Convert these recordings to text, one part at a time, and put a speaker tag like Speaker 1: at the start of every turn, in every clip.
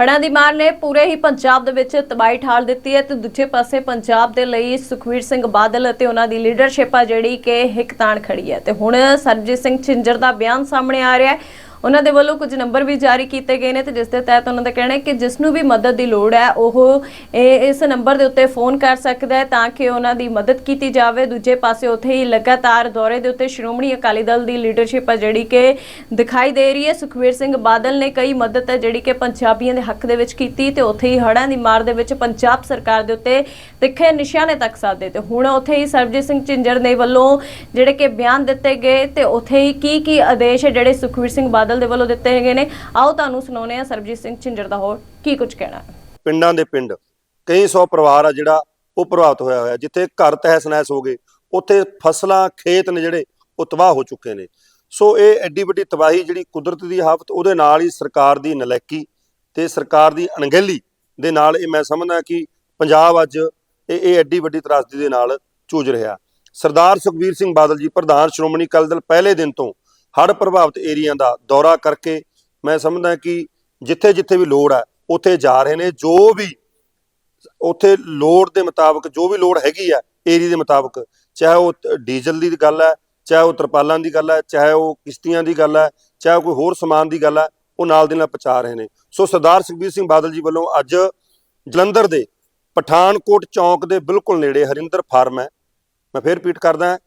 Speaker 1: ਹੜ੍ਹਾਂ ਦੀ ਮਾਰ ਨੇ ਪੂਰੇ ਹੀ ਪੰਜਾਬ ਦੇ ਵਿੱਚ ਤਬਾਹੀ ਠਾਲ ਦਿੱਤੀ ਹੈ ਤੇ ਦੂਜੇ ਪਾਸੇ ਪੰਜਾਬ ਦੇ ਲਈ ਸੁਖਵੀਰ ਸਿੰਘ ਬਾਦਲ ਅਤੇ ਉਹਨਾਂ ਦੀ ਲੀਡਰਸ਼ਿਪ ਆ ਜਿਹੜੀ ਕਿ ਹਿੱਕ ਤਾਣ ਖੜੀ ਹੈ। ਤੇ ਹੁਣ ਸਰਜੀਤ ਸਿੰਘ ਛਿੰਜਰ ਦਾ ਬਿਆਨ ਸਾਹਮਣੇ ਆ ਰਿਹਾ ਹੈ। ਉਹਨਾਂ ਦੇ ਵੱਲੋਂ ਕੁਝ ਨੰਬਰ ਵੀ ਜਾਰੀ ਕੀਤੇ ਗਏ ਨੇ ਤੇ ਜਿਸ ਦੇ ਤਹਿਤ ਉਹਨਾਂ ਦਾ ਕਹਿਣਾ ਹੈ ਕਿ ਜਿਸ ਨੂੰ ਵੀ ਮਦਦ ਦੀ ਲੋੜ ਹੈ, ਉਹ ਇਹ ਇਸ ਨੰਬਰ ਦੇ ਉੱਤੇ ਫੋਨ ਕਰ ਸਕਦਾ ਹੈ ਤਾਂ ਕਿ ਉਹਨਾਂ ਦੀ ਮਦਦ ਕੀਤੀ ਜਾਵੇ। ਦੂਜੇ ਪਾਸੇ ਉੱਥੇ ਹੀ ਲਗਾਤਾਰ ਦੌਰੇ ਦੇ ਉੱਤੇ ਸ਼੍ਰੋਮਣੀ ਅਕਾਲੀ ਦਲ ਦੀ ਲੀਡਰਸ਼ਿਪ ਹੈ ਜਿਹੜੀ ਕਿ ਦਿਖਾਈ ਦੇ ਰਹੀ ਹੈ। ਸੁਖਵੀਰ ਸਿੰਘ ਬਾਦਲ ਨੇ ਕਈ ਮਦਦ ਹੈ ਜਿਹੜੀ ਕਿ ਪੰਜਾਬੀਆਂ ਦੇ ਹੱਕ ਦੇ ਵਿੱਚ ਕੀਤੀ ਤੇ ਉੱਥੇ ਹੀ ਹੜ੍ਹਾਂ ਦੀ ਮਾਰ ਦੇ ਵਿੱਚ ਪੰਜਾਬ ਸਰਕਾਰ ਦੇ ਉੱਤੇ ਤਿੱਖੇ ਨਿਸ਼ਾਨੇ ਤੱਕ ਸਾਧੇ ਤੇ ਹੁਣ ਉੱਥੇ ਹੀ ਸਰਬਜੀਤ ਸਿੰਘ ਝਿੰਜਰ ਦੇ ਵੱਲੋਂ ਜਿਹੜੇ ਕਿ ਬਿਆਨ ਦਿੱਤੇ ਗਏ ਤੇ ਉੱਥੇ ਹੀ ਕੀ ਕੀ ਆਦੇਸ਼ ਹੈ ਜਿਹੜੇ ਸੁਖਵੀਰ ਸਿੰਘ ਬਾਦਲ ਦੇ ਵੱਲੋਂ ਦਿੱਤੇ ਗਏ ਨੇ। ਆਓ ਤੁਹਾਨੂੰ ਸੁਣਾਉਂਦੇ ਆ ਸਰਬਜੀਤ ਸਿੰਘ ਝਿੰਜਰ ਦਾ ਹੋਰ ਕੀ ਕੁਝ ਕਹਿਣਾ ਹੈ।
Speaker 2: ਪਿੰਡਾਂ ਦੇ ਪਿੰਡ, ਕਈ ਸੌ ਪਰਿਵਾਰ ਆ ਜਿਹੜਾ ਉਹ ਪ੍ਰਭਾਵਿਤ ਹੋਇਆ ਹੋਇਆ। ਜਿੱਥੇ ਘਰ ਤਹਿਸ ਨਹਿਸ ਹੋ ਗਏ, ਉੱਥੇ ਫਸਲਾਂ, ਖੇਤ ਨੇ ਜਿਹੜੇ ਉਹ ਤਬਾਹ ਹੋ ਚੁੱਕੇ ਨੇ। ਸੋ ਇਹ ਐਡੀ ਵੱਡੀ ਤਬਾਹੀ ਜਿਹੜੀ ਕੁਦਰਤ ਦੀ ਆਫਤ, ਉਹਦੇ ਨਾਲ ਹੀ ਸਰਕਾਰ ਦੀ ਨਲੈਕੀ ਤੇ ਸਰਕਾਰ ਦੀ ਅਣਗਹਿਲੀ ਦੇ ਨਾਲ ਇਹ ਮੈਂ ਸਮਝਦਾ ਕਿ ਪੰਜਾਬ ਅੱਜ ਇਹ ਇਹ ਐਡੀ ਵੱਡੀ ਤਰਾਸਦੀ ਦੇ ਨਾਲ ਜੂਝ ਰਿਹਾ। ਸਰਦਾਰ ਸੁਖਬੀਰ ਸਿੰਘ ਬਾਦਲ ਜੀ, ਪ੍ਰਧਾਨ ਸ਼੍ਰੋਮਣੀ ਅਕਾਲੀ ਦਲ, ਪਹਿਲੇ ਦਿਨ ਤੋਂ ਹੜ੍ਹ ਪ੍ਰਭਾਵਿਤ ਏਰੀਆ ਦਾ ਦੌਰਾ ਕਰਕੇ ਮੈਂ ਸਮਝਦਾ ਕਿ ਜਿੱਥੇ ਜਿੱਥੇ ਵੀ ਲੋੜ ਹੈ, ਉੱਥੇ ਜਾ ਰਹੇ ਨੇ। ਜੋ ਵੀ ਉੱਥੇ ਲੋੜ ਦੇ ਮੁਤਾਬਕ, ਜੋ ਵੀ ਲੋੜ ਹੈਗੀ ਆ ਏਰੀਆ ਦੇ ਮੁਤਾਬਕ, ਚਾਹੇ ਉਹ ਡੀਜ਼ਲ ਦੀ ਗੱਲ ਹੈ, ਚਾਹੇ ਉਹ ਤਰਪਾਲਾਂ ਦੀ ਗੱਲ ਹੈ, ਚਾਹੇ ਉਹ ਕਿਸ਼ਤੀਆਂ ਦੀ ਗੱਲ ਹੈ, ਚਾਹੇ ਕੋਈ ਹੋਰ ਸਮਾਨ ਦੀ ਗੱਲ ਹੈ, ਉਹ ਨਾਲ ਦੀ ਨਾਲ ਪਹੁੰਚਾ ਰਹੇ ਨੇ। ਸੋ ਸਰਦਾਰ ਸੁਖਬੀਰ ਸਿੰਘ ਬਾਦਲ ਜੀ ਵੱਲੋਂ ਅੱਜ ਜਲੰਧਰ ਦੇ ਪਠਾਨਕੋਟ ਚੌਂਕ ਦੇ ਬਿਲਕੁਲ ਨੇੜੇ ਹਰਿੰਦਰ ਫਾਰਮ ਹੈ। ਮੈਂ ਫੇਰ ਰਿਪੀਟ ਕਰਦਾ,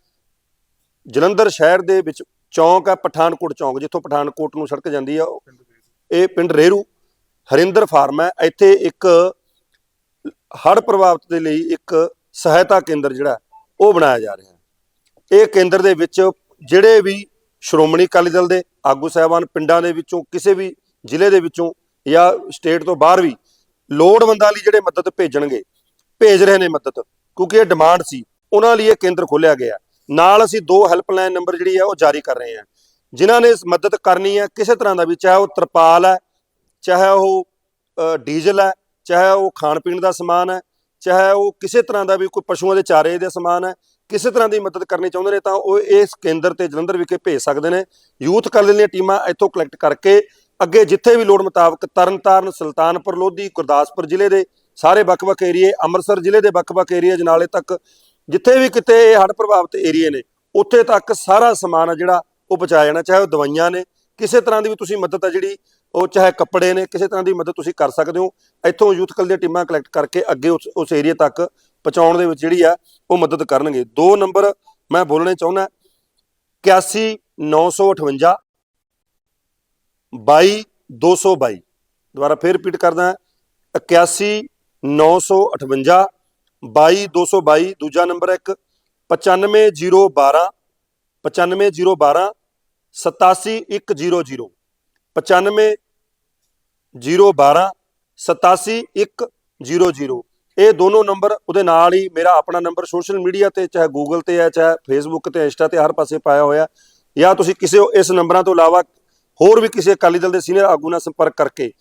Speaker 2: ਜਲੰਧਰ ਸ਼ਹਿਰ ਦੇ ਵਿੱਚ ਚੌਂਕ ਹੈ ਪਠਾਨਕੋਟ ਚੌਂਕ ਜਿੱਥੋਂ ਪਠਾਨਕੋਟ ਨੂੰ ਸੜਕ ਜਾਂਦੀ ਆ ਇਹ ਪਿੰਡ ਰੇਰੂ ਹਰਿੰਦਰ ਫਾਰਮ ਹੈ। ਇੱਥੇ ਇੱਕ ਹੜ੍ਹ ਪ੍ਰਭਾਵਿਤ ਦੇ ਲਈ ਇੱਕ ਸਹਾਇਤਾ ਕੇਂਦਰ ਜਿਹੜਾ ਉਹ ਬਣਾਇਆ ਜਾ ਰਿਹਾ ਹੈ। ਇਹ ਕੇਂਦਰ ਦੇ ਵਿੱਚ ਜਿਹੜੇ ਵੀ ਸ਼੍ਰੋਮਣੀ ਅਕਾਲੀ ਦਲ ਦੇ ਆਗੂ ਸਾਹਿਬਾਨ ਪਿੰਡਾਂ ਦੇ ਵਿੱਚੋਂ ਕਿਸੇ ਵੀ ਜ਼ਿਲ੍ਹੇ ਦੇ ਵਿੱਚੋਂ ਜਾਂ ਸਟੇਟ ਤੋਂ ਬਾਹਰ ਵੀ ਲੋੜਵੰਦਾਂ ਲਈ ਜਿਹੜੇ ਮਦਦ ਭੇਜਣਗੇ ਭੇਜ ਰਹੇ ਨੇ ਮਦਦ ਕਿਉਂਕਿ ਇਹ ਡਿਮਾਂਡ ਸੀ। ਉਹਨਾਂ ਲਈ ਇਹ ਕੇਂਦਰ ਖੋਲ੍ਹਿਆ ਗਿਆ ਨਾਲ ਅਸੀਂ ਦੋ ਹੈਲਪਲਾਈਨ ਨੰਬਰ ਜਿਹੜੀ ਹੈ ਉਹ ਜਾਰੀ ਕਰ ਰਹੇ ਹਾਂ ਜਿਨ੍ਹਾਂ ਨੇ ਮਦਦ ਕਰਨੀ ਹੈ ਕਿਸੇ ਤਰ੍ਹਾਂ ਦਾ ਵੀ, ਚਾਹੇ ਉਹ ਤਰਪਾਲ ਹੈ ਚਾਹੇ ਉਹ ਡੀਜ਼ਲ ਹੈ ਚਾਹੇ ਉਹ ਖਾਣ ਪੀਣ ਦਾ ਸਮਾਨ ਹੈ ਚਾਹੇ ਉਹ ਕਿਸੇ ਤਰ੍ਹਾਂ ਦਾ ਵੀ ਕੋਈ ਪਸ਼ੂਆਂ ਦੇ ਚਾਰੇ ਦੇ ਸਮਾਨ ਹੈ ਕਿਸੇ ਤਰ੍ਹਾਂ ਦੀ ਮਦਦ ਕਰਨੀ ਚਾਹੁੰਦੇ ਨੇ ਤਾਂ ਉਹ ਇਸ ਕੇਂਦਰ ਤੇ ਜਲੰਧਰ ਵਿਖੇ ਭੇਜ ਸਕਦੇ ਨੇ। ਯੂਥ ਕਾਲਜ ਦੀਆਂ ਟੀਮਾਂ ਇੱਥੋਂ ਕਲੈਕਟ ਕਰਕੇ ਅੱਗੇ ਜਿੱਥੇ ਵੀ ਲੋੜ ਮੁਤਾਬਕ ਤਰਨਤਾਰਨ, ਸੁਲਤਾਨਪੁਰ, ਲੋਧੀ, ਗੁਰਦਾਸਪੁਰ ਜ਼ਿਲ੍ਹੇ ਦੇ ਸਾਰੇ ਵੱਖ-ਵੱਖ ਏਰੀਏ, ਅੰਮ੍ਰਿਤਸਰ ਜ਼ਿਲ੍ਹੇ ਦੇ ਵੱਖ-ਵੱਖ ਏਰੀਏ ਜਨਾਲੇ ਤੱਕ ਜਿੱਥੇ ਵੀ ਕਿਤੇ ਇਹ ਹੜ੍ਹ ਪ੍ਰਭਾਵਿਤ ਏਰੀਏ ਨੇ, ਉੱਥੇ ਤੱਕ ਸਾਰਾ ਸਮਾਨ ਆ ਜਿਹੜਾ ਉਹ ਪਹੁੰਚਾਇਆ ਜਾਣਾ, ਚਾਹੇ ਉਹ ਦਵਾਈਆਂ ਨੇ, ਕਿਸੇ ਤਰ੍ਹਾਂ ਦੀ ਵੀ ਤੁਸੀਂ ਮਦਦ ਆ ਜਿਹੜੀ, ਉਹ ਚਾਹੇ ਕੱਪੜੇ ਨੇ, ਕਿਸੇ ਤਰ੍ਹਾਂ ਦੀ ਮਦਦ ਤੁਸੀਂ ਕਰ ਸਕਦੇ ਹੋ। ਇੱਥੋਂ ਯੂਥ ਕਲ ਦੀਆਂ ਟੀਮਾਂ ਕਲੈਕਟ ਕਰਕੇ ਅੱਗੇ ਉਸ ਉਸ ਏਰੀਆ ਤੱਕ ਪਹੁੰਚਾਉਣ ਦੇ ਵਿੱਚ ਜਿਹੜੀ ਆ, ਉਹ ਮਦਦ ਕਰਨਗੇ। ਦੋ ਨੰਬਰ ਮੈਂ ਬੋਲਣੇ ਚਾਹੁੰਦਾ 81958 22222 ਦੁਬਾਰਾ ਫੇਰ ਰਿਪੀਟ ਕਰਦਾ 81958 22222 ਦੂਜਾ ਨੰਬਰ ਹੈ ਇੱਕ 95012 95012 87100 95012 87100 ਇਹ ਦੋਨੋਂ ਨੰਬਰ ਉਹਦੇ ਨਾਲ ਹੀ ਮੇਰਾ ਆਪਣਾ ਨੰਬਰ ਸੋਸ਼ਲ ਮੀਡੀਆ ਤੇ, ਚਾਹੇ ਗੂਗਲ ਤੇ ਹੈ, ਚਾਹੇ ਫੇਸਬੁੱਕ ਤੇ, ਇੰਸਟਾ ਤੇ ਹਰ ਪਾਸੇ ਪਾਇਆ ਹੋਇਆ। ਜਾਂ ਤੁਸੀਂ ਕਿਸੇ ਇਸ ਨੰਬਰਾਂ ਤੋਂ ਇਲਾਵਾ ਹੋਰ ਵੀ ਕਿਸੇ ਅਕਾਲੀ ਦਲ ਦੇ ਸੀਨੀਅਰ ਆਗੂ ਨਾਲ ਸੰਪਰਕ ਕਰਕੇ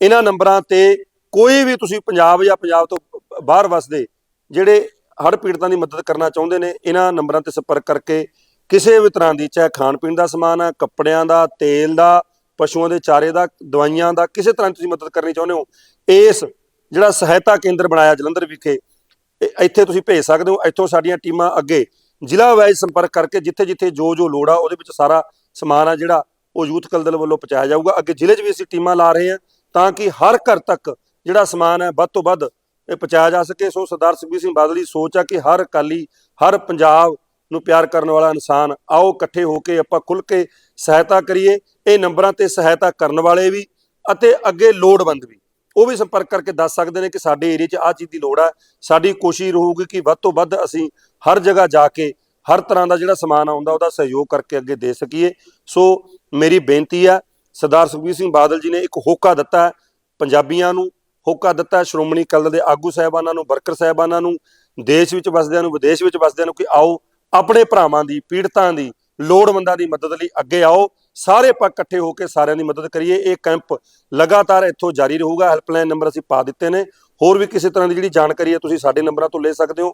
Speaker 2: ਇਹਨਾਂ ਨੰਬਰਾਂ ਤੇ ਕੋਈ ਵੀ ਤੁਸੀਂ ਪੰਜਾਬ ਜਾਂ ਪੰਜਾਬ ਤੋਂ ਬਾਹਰ ਵਸਦੇ, ਜਿਹੜੇ ਹੜ੍ਹ ਪੀੜਤਾਂ ਦੀ ਮਦਦ ਕਰਨਾ ਚਾਹੁੰਦੇ ਨੇ, ਇਹਨਾਂ ਨੰਬਰਾਂ ਤੇ ਸੰਪਰਕ ਕਰਕੇ ਕਿਸੇ ਵੀ ਤਰ੍ਹਾਂ ਦੀ ਚਾਹੇ ਖਾਣ ਪੀਣ ਦਾ ਸਮਾਨ ਹੈ ਕੱਪੜਿਆਂ ਦਾ, ਤੇਲ ਦਾ, ਪਸ਼ੂਆਂ ਦੇ ਚਾਰੇ ਦਾ, ਦਵਾਈਆਂ ਦਾ, ਕਿਸੇ ਤਰ੍ਹਾਂ ਦੀ ਤੁਸੀਂ ਮਦਦ ਕਰਨੀ ਚਾਹੁੰਦੇ ਹੋ, ਇਸ ਜਿਹੜਾ ਸਹਾਇਤਾ ਕੇਂਦਰ ਬਣਾਇਆ ਜਲੰਧਰ ਵਿਖੇ, ਇਹ ਇੱਥੇ ਤੁਸੀਂ ਭੇਜ ਸਕਦੇ ਹੋ, ਇੱਥੋਂ ਸਾਡੀਆਂ ਟੀਮਾਂ ਅੱਗੇ ਜ਼ਿਲ੍ਹਾ ਵਾਈਜ਼ ਸੰਪਰਕ ਕਰਕੇ ਜਿੱਥੇ ਜਿੱਥੇ ਜੋ ਜੋ ਲੋੜ ਆ, ਉਹਦੇ ਵਿੱਚ ਸਾਰਾ ਸਮਾਨ ਆ ਜਿਹੜਾ ਉਹ ਯੂਥ ਕਲ ਦਲ ਵੱਲੋਂ ਪਹੁੰਚਾਇਆ ਜਾਊਗਾ। ਅੱਗੇ ਜ਼ਿਲ੍ਹੇ 'ਚ ਵੀ ਅਸੀਂ ਟੀਮਾਂ ਲਾ ਰਹੇ ਹਾਂ ਤਾਂ ਕਿ ਹਰ ਘਰ ਤੱਕ ਜਿਹੜਾ ਸਮਾਨ ਹੈ, ਵੱਧ ਤੋਂ ਵੱਧ ਪਹੁੰਚਾਇਆ ਜਾ ਸਕੇ। ਸੋ ਸਰਦਾਰ ਸੁਖਬੀਰ ਸਿੰਘ ਬਾਦਲ ਦੀ ਸੋਚ ਆ ਕਿ ਹਰ ਅਕਾਲੀ, ਹਰ ਪੰਜਾਬ ਨੂੰ ਪਿਆਰ ਕਰਨ ਵਾਲਾ ਇਨਸਾਨ ਆਓ, ਇਕੱਠੇ ਹੋ ਕੇ ਆਪਾਂ ਖੁੱਲ ਕੇ ਸਹਾਇਤਾ ਕਰੀਏ। ਇਹ ਨੰਬਰਾਂ ਤੇ ਸਹਾਇਤਾ ਕਰਨ ਵਾਲੇ ਵੀ ਅਤੇ ਅੱਗੇ ਲੋੜਵੰਦ ਵੀ। ਉਹ ਵੀ ਸੰਪਰਕ ਕਰਕੇ ਦੱਸ ਸਕਦੇ ਨੇ ਕਿ ਸਾਡੇ ਏਰੀਆ 'ਚ ਆਹ ਚੀਜ਼ ਦੀ ਲੋੜ ਹੈ ਸਾਡੀ ਕੋਸ਼ਿਸ਼ ਰਹੂਗੀ ਕਿ ਵੱਧ ਤੋਂ ਵੱਧ ਅਸੀਂ ਹਰ ਜਗ੍ਹਾ ਜਾ ਕੇ ਹਰ ਤਰ੍ਹਾਂ ਦਾ ਜਿਹੜਾ ਸਮਾਨ ਆਉਂਦਾ ਉਹਦਾ ਸਹਿਯੋਗ ਕਰਕੇ ਅੱਗੇ ਦੇ ਸਕੀਏ। ਸੋ ਮੇਰੀ ਬੇਨਤੀ ਆ, ਸਰਦਾਰ ਸੁਖਬੀਰ ਸਿੰਘ ਬਾਦਲ ਜੀ ਨੇ ਇੱਕ ਹੋਕਾ ਦਿੱਤਾ ਪੰਜਾਬੀਆਂ ਨੂੰ ਹੋਕਾ ਦਿੱਤਾ ਸ਼੍ਰੋਮਣੀ ਅਕਾਲੀ ਦਲ ਦੇ ਆਗੂ ਸਾਹਿਬਾਨਾਂ ਨੂੰ, ਵਰਕਰ ਸਾਹਿਬਾਨਾਂ ਨੂੰ, ਦੇਸ਼ ਵਿੱਚ ਵਸਦਿਆਂ ਨੂੰ, ਵਿਦੇਸ਼ ਵਿੱਚ ਵਸਦਿਆਂ ਨੂੰ ਕਿ ਆਓ ਆਪਣੇ ਭਰਾਵਾਂ ਦੀ, ਪੀੜਤਾਂ ਦੀ, ਲੋੜਵੰਦਾਂ ਦੀ ਮਦਦ ਲਈ ਅੱਗੇ ਆਓ, ਸਾਰੇ ਪੱਕ ਇਕੱਠੇ ਹੋ ਕੇ ਸਾਰਿਆਂ ਦੀ ਮਦਦ ਕਰੀਏ। ਇਹ ਕੈਂਪ ਲਗਾਤਾਰ ਇੱਥੋਂ ਜਾਰੀ ਰਹੂਗਾ। ਹੈਲਪਲਾਈਨ ਨੰਬਰ ਅਸੀਂ ਪਾ ਦਿੱਤੇ ਨੇ। ਹੋਰ ਵੀ ਕਿਸੇ ਤਰ੍ਹਾਂ ਦੀ ਜਿਹੜੀ ਜਾਣਕਾਰੀ ਹੈ, ਤੁਸੀਂ ਸਾਡੇ ਨੰਬਰਾਂ ਤੋਂ ਲੈ ਸਕਦੇ ਹੋ।